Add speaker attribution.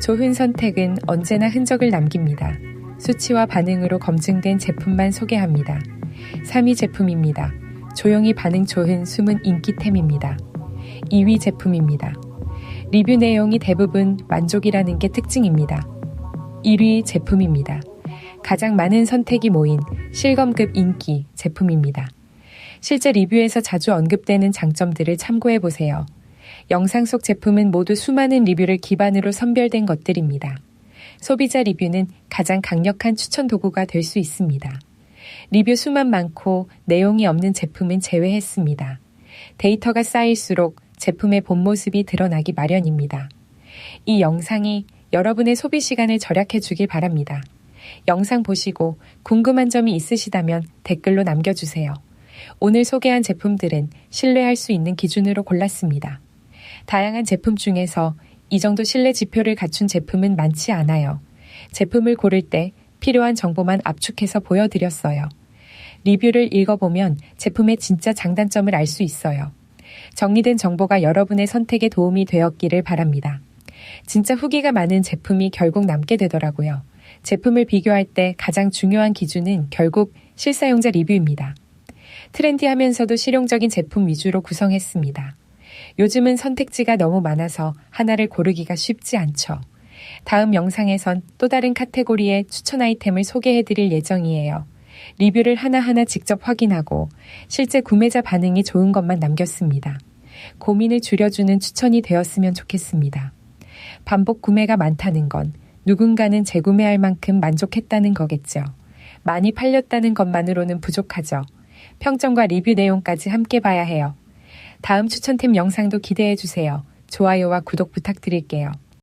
Speaker 1: 좋은 선택은 언제나 흔적을 남깁니다. 수치와 반응으로 검증된 제품만 소개합니다. 3위 제품입니다. 조용히 반응 좋은 숨은 인기템입니다. 2위 제품입니다. 리뷰 내용이 대부분 만족이라는 게 특징입니다. 1위 제품입니다. 가장 많은 선택이 모인 실검급 인기 제품입니다. 실제 리뷰에서 자주 언급되는 장점들을 참고해 보세요. 영상 속 제품은 모두 수많은 리뷰를 기반으로 선별된 것들입니다. 소비자 리뷰는 가장 강력한 추천 도구가 될 수 있습니다. 리뷰 수만 많고 내용이 없는 제품은 제외했습니다. 데이터가 쌓일수록 제품의 본 모습이 드러나기 마련입니다. 이 영상이 여러분의 소비 시간을 절약해 주길 바랍니다. 영상 보시고 궁금한 점이 있으시다면 댓글로 남겨주세요. 오늘 소개한 제품들은 신뢰할 수 있는 기준으로 골랐습니다. 다양한 제품 중에서 이 정도 신뢰 지표를 갖춘 제품은 많지 않아요. 제품을 고를 때 필요한 정보만 압축해서 보여드렸어요. 리뷰를 읽어보면 제품의 진짜 장단점을 알 수 있어요. 정리된 정보가 여러분의 선택에 도움이 되었기를 바랍니다. 진짜 후기가 많은 제품이 결국 남게 되더라고요. 제품을 비교할 때 가장 중요한 기준은 결국 실사용자 리뷰입니다. 트렌디하면서도 실용적인 제품 위주로 구성했습니다. 요즘은 선택지가 너무 많아서 하나를 고르기가 쉽지 않죠. 다음 영상에선 또 다른 카테고리의 추천 아이템을 소개해 드릴 예정이에요. 리뷰를 하나하나 직접 확인하고 실제 구매자 반응이 좋은 것만 남겼습니다. 고민을 줄여주는 추천이 되었으면 좋겠습니다. 반복 구매가 많다는 건 누군가는 재구매할 만큼 만족했다는 거겠죠. 많이 팔렸다는 것만으로는 부족하죠. 평점과 리뷰 내용까지 함께 봐야 해요. 다음 추천템 영상도 기대해 주세요. 좋아요와 구독 부탁드릴게요.